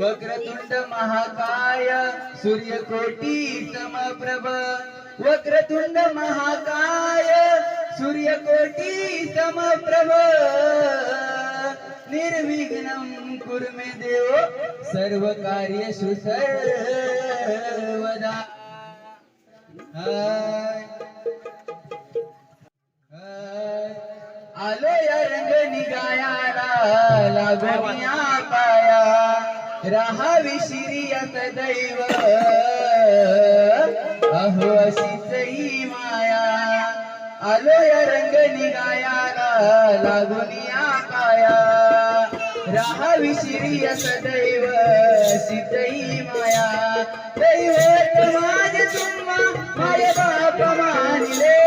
वक्रतुंड महाकाय सूर्यकोटी समप्रभ वक्रतुंड महाकाय सूर्यकोटी समप्रभ। निर्विघ्नम कुर्मे देव सर्व कार्य सुसर्वदा आलो या रंग निगायाला लागोनिया पाया। राहावी शिरिया दैव अहो अशीच ही माया. आलो या रंग निगायाला लागून या पाया. राहावी शिरिया सदैव अशीच ही माया. दैवत माझ तुम्हा माय बाप मानिले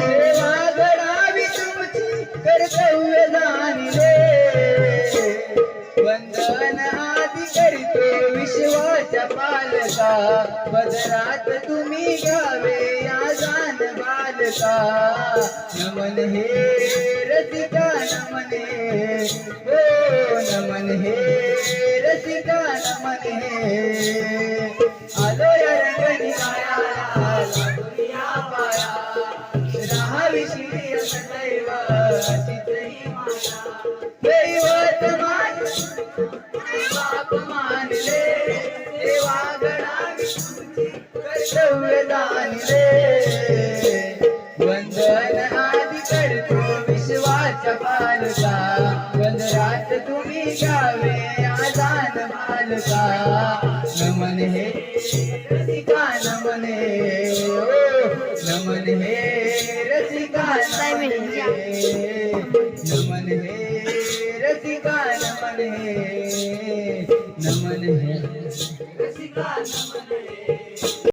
देवा घडावी तुमची कर्तव्य जाणिले. वंदन आदि करीतो विश्वाच्या पालका पदरात तुम्ही गावे या जान बालका. नमन हे रसिका नमन हे. हो नमन हे रसिका नमन हे. आलो या रंगणी माया दुनिया पाया राहा शिरी सदैव वंदरात तुम्ही गावे आदान बालका नमन हे रसिका नमन हे. नमन हे रसिका नमन हे. नमन हे रसिका नमन हे. नमन हे रसिका नमन हे.